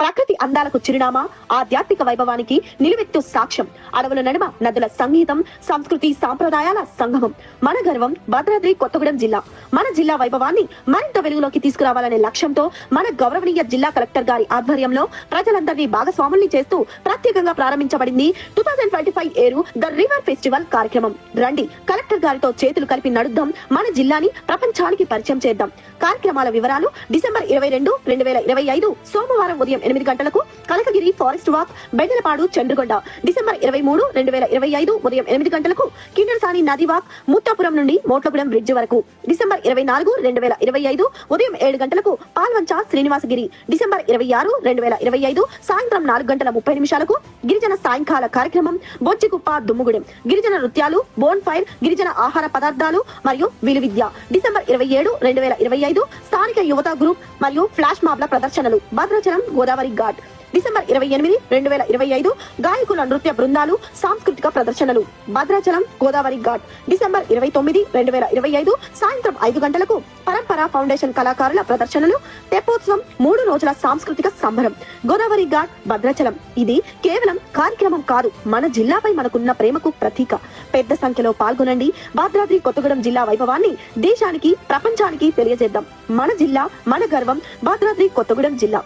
ప్రకృతి అందాలకు చిరునామా ఆధ్యాత్మిక వైభవానికి నిలువెత్తు సాక్ష్యం. అడవుల నడుమ నదుల సంగీతం సంస్కృతి సాంప్రదాయాల సంగమం. మన గర్వం భద్రాద్రి కొత్తగూడెం జిల్లా. మన జిల్లా వైభవాన్ని మరింత వెలుగులోకి తీసుకురావాలనే లక్ష్యంతో మన గౌరవనీయ జిల్లా కలెక్టర్ గారి ఆధ్వర్యంలో ప్రజలందరినీ భాగస్వాముల్ని చేస్తూ ప్రత్యేకంగా ప్రారంభించబడింది two thousand twenty five Eru the river festival కార్యక్రమం. రండి కలెక్టర్ గారితో చేతులు కలిపి నడుద్దాం మన జిల్లాని ప్రపంచానికి పరిచయం చేద్దాం. కార్యక్రమాల వివరాలు డిసెంబర్ ఇరవై రెండు రెండు వేల ఇరవై ఐదు సోమవారం ఉదయం ఎనిమిది గంటలకు Kanakagiri forest walk Bendalapadu Chandragonda. December ఇరవై మూడు రెండు వేల ఇరవై ఐదు ఉదయం ఎనిమిది గంటలకు కిండర్సాని నది వాక్ ముత్తాపురం నుండి మోట్లగూడెం బ్రిడ్జ్ వరకు. డిసెంబర్ ఇరవై నాలుగు రెండు వేల ఇరవై ఐదు ఉదయం ఏడు గంటలకు పాల్వంచ శ్రీనివాసగిరి. డిసెంబర్ ఇరవై ఆరు రెండు వేల ఇరవై ఐదు సాయంత్రం నాలుగు గంటల ముప్పై నిమిషాలకు గిరిజన సాయంకాల కార్యక్రమం బొచ్చికుప్ప దుమ్ముగూడెం. గిరిజన నృత్యాలు బోన్ ఫైర్ గిరిజన ఆహార పదార్థాలు మరియు విలువిద్య. డిసెంబర్ ఇరవై ఏడు రెండు వేల ఇరవై ఐదు స్థానిక యువత గ్రూప్ మరియు ఫ్లాష్ మాబ్ల ప్రదర్శనలు. భద్రాచలం గోదావరి ఘాట్. డిసెంబర్ ఇరవై ఎనిమిది రెండు వేల ఇరవై ఐదు గాయకుల నృత్య బృందాలు సాంస్కృతిక ప్రదర్శనలు. భద్రాచలం గోదావరి ఘాట్. డిసెంబర్ ఇరవై తొమ్మిది రెండు వేల ఇరవై ఐదు సాయంత్రం ఐదు గంటలకు పరంపర ఫౌండేషన్ కళాకారుల ప్రదర్శనలు తెప్పోత్సవం మూడు రోజుల సాంస్కృతిక సంబరం. గోదావరి ఘాట్ భద్రాచలం. ఇది కేవలం కార్యక్రమం కాదు మన జిల్లాపై మనకున్న ప్రేమకు ప్రతీక. పెద్ద సంఖ్యలో పాల్గొనండి. భద్రాద్రి కొత్తగూడెం జిల్లా వైభవాన్ని దేశానికి ప్రపంచానికి తెలియజేద్దాం. మన జిల్లా మన గర్వం భద్రాద్రి కొత్తగూడెం జిల్లా.